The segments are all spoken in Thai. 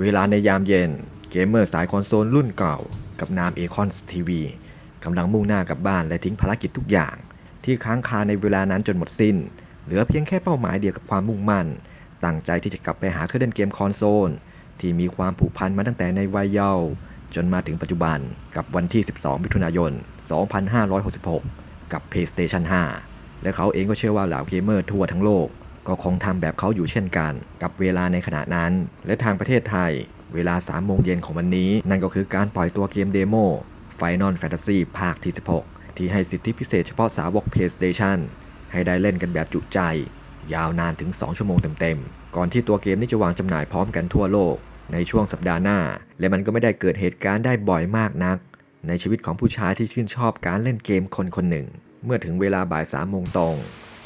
เวลาในยามเย็น เกมเมอร์สายคอนโซลรุ่นเก่า กับนามเอคอนสทีวีกำลังมุ่งหน้ากลับบ้านและทิ้งภารกิจทุกอย่าง ที่ค้างคาในเวลานั้นจนหมดสิ้น เหลือเพียงแค่เป้าหมายเดียวกับความมุ่งมั่น ตั้งใจที่จะกลับไปหาเครื่องเล่นเกมคอนโซล ที่มีความผูกพันมาตั้งแต่ในวัยเยาว์จนมาถึงปัจจุบันกับวันที่ 12 มิถุนายน 2566 กับ PlayStation 5 และเขาเองก็เชื่อว่าเหล่าเกมเมอร์ทั่วทั้งโลก ก็คงทำแบบเขาอยู่เช่นกัน กับเวลาในขณะนั้น และทางประเทศไทย เวลา3โมงเย็นของวันนี้ นั่นก็คือการปล่อยตัวเกมเดโม Final Fantasy ภาคที่ 16 ที่ให้สิทธิพิเศษเฉพาะสาวก PlayStation ให้ได้เล่นกันแบบจุใจ ยาวนานถึง 2 ชั่วโมงเต็มๆ ก่อนที่ตัวเกมนี้จะวางจำหน่ายพร้อมกันทั่วโลก ในช่วงสัปดาห์หน้า และมันก็ไม่ได้เกิดเหตุการณ์ได้บ่อยมากนัก ในชีวิตของผู้ชายที่ชื่นชอบการเล่นเกมคนคนหนึ่ง เมื่อถึงเวลาบ่ายสามโมงตรง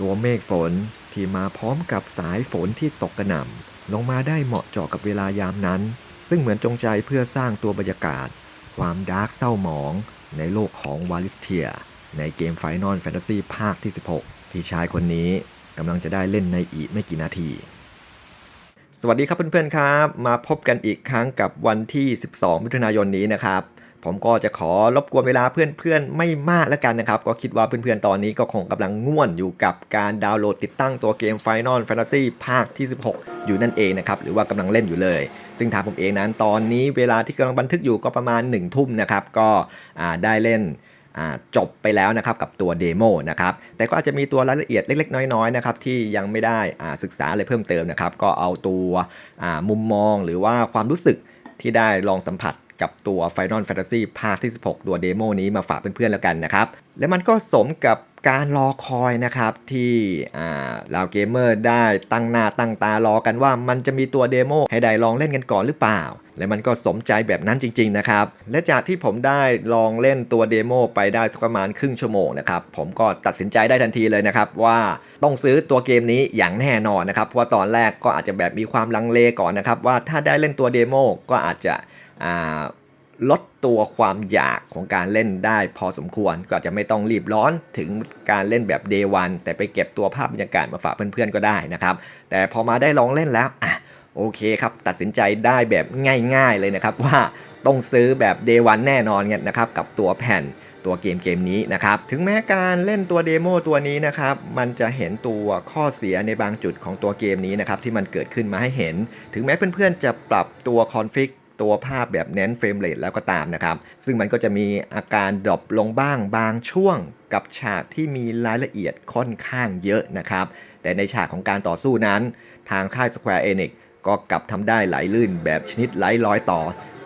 ตัวเมฆฝน ที่มาพร้อมกับสายฝนที่ตกกระหน่ำลงมาได้เหมาะเจาะกับเวลายามนั้น ซึ่งเหมือนจงใจเพื่อสร้างตัวบรรยากาศ ความดาร์กเศร้าหมอง ในโลกของวาลิสเทีย ในเกมไฟนอลแฟนตาซีภาคที่ 16 ที่ชายคนนี้กำลังจะได้เล่นในอีกไม่กี่นาทีสวัสดีครับเพื่อนๆครับ มาพบกันอีกครั้งกับวันที่ 12 มิถุนายนนี้นะครับ ผมก็จะขอรบกวนเวลาเพื่อนๆ ไม่มากแล้วกันนะครับ ก็คิดว่าเพื่อนๆ ตอนนี้ก็คงกำลังง่วนอยู่กับการดาวน์โหลดติดตั้งตัวเกม Final Fantasy ภาคที่ 16 อยู่นั่นเองนะครับ หรือว่ากำลังเล่นอยู่เลย ซึ่งทางผมเองนั้นตอนนี้เวลาที่กำลังบันทึกอยู่ก็ประมาณ 1 ทุ่มนะครับ ก็ได้เล่นจบไปแล้วนะครับกับตัวเดโมนะครับแต่ก็อาจจะมีตัวรายละเอียดเล็ก ๆ น้อยๆนะครับที่ยังไม่ได้ศึกษาอะไรเพิ่มเติมนะครับก็เอาตัวมุมมองหรือว่าความรู้สึกที่ได้ลองสัมผัส กับตัว Final Fantasy ภาคที่ 16 ตัวเดโมนี้มาฝากเพื่อนๆแล้วกันนะครับ และมันก็สมกับ การรอคอยนะครับที่เหล่าเกมเมอร์ได้ตั้งหน้าตั้งตารอกันว่ามันจะมีตัวเดโมให้ได้ลองเล่นกันก่อนหรือเปล่า และมันก็สมใจแบบนั้นจริง ๆ นะครับ และจากที่ผมได้ลองเล่นตัวเดโมไปได้สักประมาณครึ่งชั่วโมงนะครับ ผมก็ตัดสินใจได้ทันทีเลยนะครับ ว่าต้องซื้อตัวเกมนี้อย่างแน่นอนนะครับ เพราะว่าตอนแรกก็อาจจะแบบมีความลังเลก่อนนะครับ ว่าถ้าได้เล่นตัวเดโมก็อาจจะ ลดตัวความอยากของการเล่นได้พอสมควร ก็อาจจะไม่ต้องรีบร้อนถึงการเล่นแบบ day one แต่ไปเก็บตัวภาพบรรยากาศมาฝากเพื่อนๆก็ได้นะครับ แต่พอมาได้ลองเล่นแล้วอะโอเคครับ ตัดสินใจได้แบบง่ายๆเลยนะครับว่าต้องซื้อแบบ day one แน่นอนเนี่ยนะครับกับตัวแผ่นตัวเกมเกมนี้นะครับ ถึงแม้การเล่นตัวเดโมตัวนี้นะครับ มันจะเห็นตัวข้อเสียในบางจุดของตัวเกมนี้นะครับที่มันเกิดขึ้นมาให้เห็น ถึงแม้เพื่อนๆจะปรับตัวคอนฟิก ตัวภาพแบบเน้นเฟรมเรทแล้วก็ตามนะครับ ซึ่งมันก็จะมีอาการดรอปลงบ้างบางช่วงกับฉากที่มีรายละเอียดค่อนข้างเยอะนะครับ แต่ในฉากของการต่อสู้นั้น ทางค่าย Square Enix ก็กลับทำได้ไหลลื่นแบบชนิดไร้อยต่อ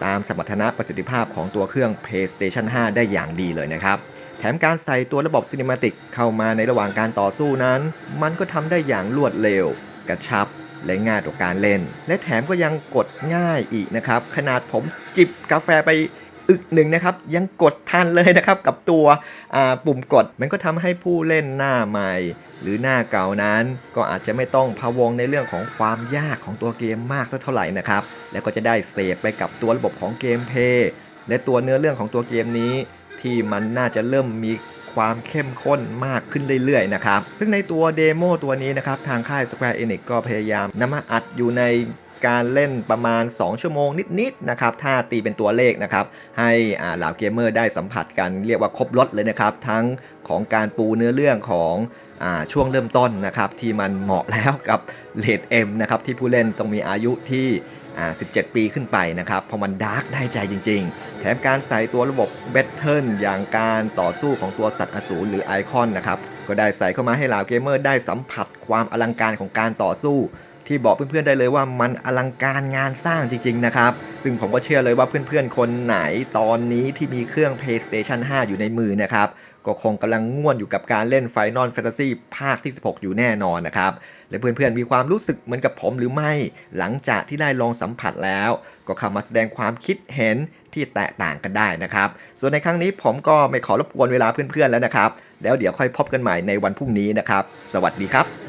ตามสมรรถนะประสิทธิภาพของตัวเครื่อง PlayStation 5 ได้อย่างดีเลยนะครับแถมการใส่ตัวระบบซินิมาติกเข้ามาในระหว่างการต่อสู้นั้น มันก็ทำได้อย่างรวดเร็ว กระชับ และง่ายต่อการเล่น และแถมก็ยังกดง่ายอีกนะครับ ขนาดผมจิบกาแฟไปอึกหนึ่งนะครับ ยังกดทันเลยนะครับกับตัวปุ่มกด มันก็ทำให้ผู้เล่นหน้าใหม่ หรือหน้าเก่านั้น ก็อาจจะไม่ต้องพะวงในเรื่องของความยากของตัวเกมมากสักเท่าไหร่นะครับ แล้วก็จะได้เสพไปกับตัวระบบของเกมเพย์และตัวเนื้อเรื่องของตัวเกมนี้ ที่มันน่าจะเริ่มมี ความเข้มข้นมากขึ้นเรื่อยๆนะครับซึ่งในตัวเดโมตัวนี้นะครับทางค่าย Square Enix ก็พยายามนำมาอัดอยู่ในการเล่นประมาณ 2 ชั่วโมงนิดๆนะครับ ถ้าตีเป็นตัวเลขนะครับ ให้อ่าเหล่าเกมเมอร์ได้สัมผัสกันเรียกว่าครบรถเลยนะครับ ทั้งของการปูเนื้อเรื่องของอ่าช่วงเริ่มต้นนะครับ ที่มันเหมาะแล้วกับเลดเอ็มนะครับ ที่ผู้เล่นต้องมีอายุที่ 17 ปีขึ้นไปนะครับเพราะมันดาร์กได้ใจจริง ๆ แถมการใส่ตัวระบบเบทเทิลอย่างการต่อสู้ของตัวสัตว์อสูรหรือไอคอนนะครับก็ได้ใส่เข้ามาให้เหล่าเกมเมอร์ได้สัมผัสความอลังการของการต่อสู้ ที่บอกเพื่อนๆได้เลยว่ามันอลังการงานสร้างจริง ๆ นะครับ ซึ่งผมก็เชื่อเลยว่าเพื่อนๆคนไหนตอนนี้ที่มีเครื่อง PlayStation 5 อยู่ในมือนะครับ ก็คงกำลังง่วนอยู่กับการเล่นไฟนอลแฟนตาซีภาคที่ 16 อยู่แน่นอนนะครับ และเพื่อนๆ มีความรู้สึกเหมือนกับผมหรือไม่ หลังจากที่ได้ลองสัมผัสแล้ว ก็เข้ามาแสดงความคิดเห็นที่แตกต่างกันได้นะครับ ส่วนในครั้งนี้ผมก็ไม่ขอรบกวนเวลาเพื่อนๆแล้วนะครับ แล้วเดี๋ยวค่อยพบกันใหม่ในวันพรุ่งนี้นะครับ สวัสดีครับ